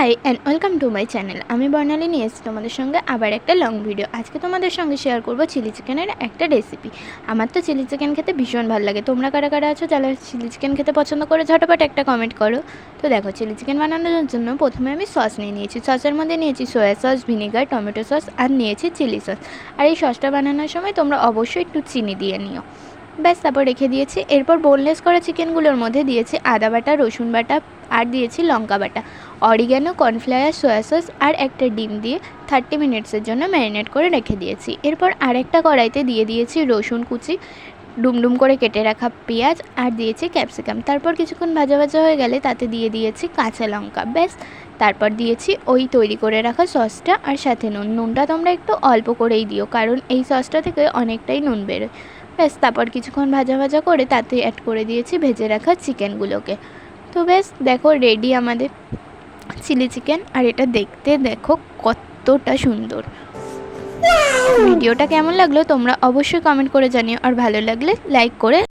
Hi and welcome to my channel আমি বর্ণালী, নিয়ে এসেছি তোমাদের সঙ্গে আবার একটা লং ভিডিও আজকে তোমাদের সঙ্গে শেয়ার করব চিলি চিকেনের একটা রেসিপি আমার তো চিলি চিকেন খেতে ভীষণ ভালো লাগে। তোমরা কারা কারা আছো যারা চিলি চিকেন খেতে পছন্দ করে, ঝটপট একটা কমেন্ট করো। তো দেখো চিলি চিকেন বানানোর জন্য প্রথমে আমি সস নিয়ে নিয়েছি। সসের মধ্যে নিয়েছি soya sauce vinegar tomato sauce আর নিয়েছি চিলি সস আর এই সসটা বানানোর সময় তোমরা অবশ্যই একটু চিনি দিয়ে নিও। ব্যাস, তারপর রেখে দিয়েছি। এরপর বোনলেস করা চিকেনগুলোর মধ্যে দিয়েছি আদা বাটা, রসুন বাটা আর দিয়েছি লঙ্কা বাটা। অরিগ্যানো কর্নফ্লাওয়ার সয়া সস আর একটা ডিম দিয়ে থার্টি মিনিটসের জন্য ম্যারিনেট করে রেখে দিয়েছি। এরপর আরেকটা কড়াইতে দিয়ে দিয়েছি রসুন কুচি, ডুমডুম করে কেটে রাখা পেঁয়াজ আর দিয়েছি ক্যাপসিকাম তারপর কিছুক্ষণ ভাজা ভাজা হয়ে গেলে তাতে দিয়ে দিয়েছি কাঁচা লঙ্কা। ব্যাস, তারপর দিয়েছি ওই তৈরি করে রাখা সসটা আর সাথে নুন। নুনটা তোমরা একটু অল্প করেই দিও, কারণ এই সসটা থেকে অনেকটাই নুন বেরোয়। ব্যাস তারপর কিছুক্ষণ ভাজা ভাজা করে তাতে অ্যাড করে দিয়েছি ভেজে রাখা চিকেনগুলোকে। তো ব্যাস দেখো রেডি আমাদের চিলি চিকেন আর এটা দেখতে দেখো কতটা সুন্দর। ভিডিওটা কেমন লাগল তোমরা অবশ্যই কমেন্ট করে জানিও আর ভালো লাগলে লাইক করে